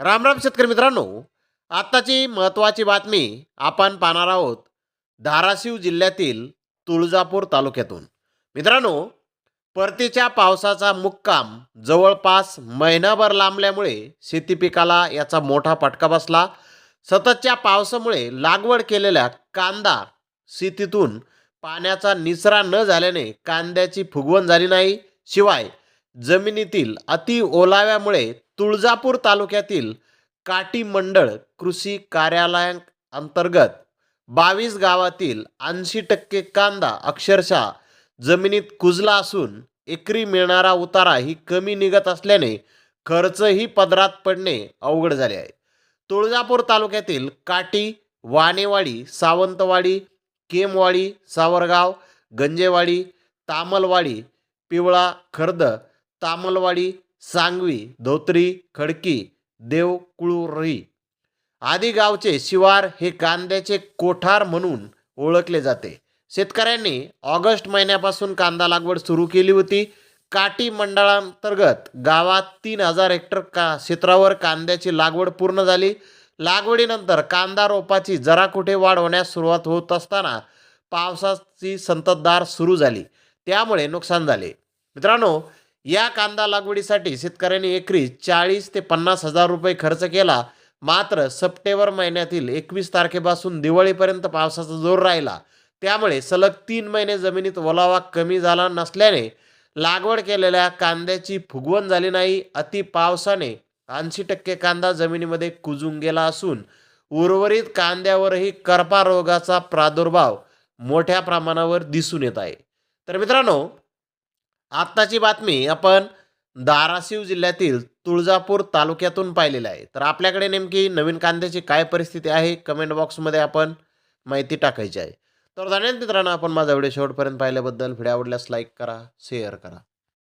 रामराम शेतकरी मित्रांनो आत्ताची महत्त्वाची बातमी आपण पाहणार आहोत धाराशिव जिल्ह्यातील तुळजापूर तालुक्यातून. मित्रांनो परतीच्या पावसाचा मुक्काम जवळपास महिनाभर लांबल्यामुळे शेती पिकाला याचा मोठा फटका बसला. सततच्या पावसामुळे लागवड केलेल्या कांदा शेतीतून पाण्याचा निचरा न झाल्याने कांद्याची फुगवण झाली नाही. शिवाय जमिनीतील अति ओलाव्यामुळे तुळजापूर तालुक्यातील काटी मंडळ कृषी कार्यालयांतर्गत बावीस गावातील ऐंशी टक्के कांदा अक्षरशः जमिनीत कुजला असून एकरी मिळणारा उतारा ही कमी निघत असल्याने खर्चही पदरात पडणे अवघड झाले आहे. तुळजापूर तालुक्यातील काटी वाणेवाडी सावंतवाडी केमवाडी सावरगाव गंजेवाडी तामलवाडी पिवळा खर्द तामलवाडी सांगवी धोत्री खडकी देवकुळुरी आदी गावचे शिवार हे कांद्याचे कोठार म्हणून ओळखले जाते. शेतकऱ्यांनी ऑगस्ट महिन्यापासून कांदा लागवड सुरू केली होती. काटी मंडळांतर्गत गावात तीन हजार हेक्टर का क्षेत्रावर कांद्याची लागवड पूर्ण झाली. लागवडीनंतर कांदा रोपाची जरा कुठे वाढ होण्यास सुरुवात होत असताना पावसाची संततधार सुरू झाली. त्यामुळे नुकसान झाले. मित्रांनो या कांदा लागवडीसाठी शेतकऱ्यांनी एकरी चाळीस ते पन्नास हजार रुपये खर्च केला. मात्र सप्टेंबर महिन्यातील एकवीस तारखेपासून दिवाळीपर्यंत पावसाचा जोर राहिला. त्यामुळे सलग तीन महिने जमिनीत ओलावा कमी झाला नसल्याने लागवड केलेल्या कांद्याची फुगवण झाली नाही. अति पावसाने ऐंशी टक्के कांदा जमिनीमध्ये कुजून गेला असून उर्वरित कांद्यावरही करपा रोगाचा प्रादुर्भाव मोठ्या प्रमाणावर दिसून येत आहे. तर मित्रांनो आत्ताची बातमी आपण धाराशिव जिल्ह्यातील तुळजापूर तालुक्यातून पाहिलेलं आहे. तर आपल्याकडे नेमकी नवीन कांद्याची काय परिस्थिती आहे कमेंट बॉक्समध्ये आपण माहिती टाकायची आहे. तर धन्यवाद मित्रांनो आपण माझा व्हिडिओ शेवटपर्यंत पाहिल्याबद्दल. व्हिडिओ आवडल्यास लाईक करा शेअर करा.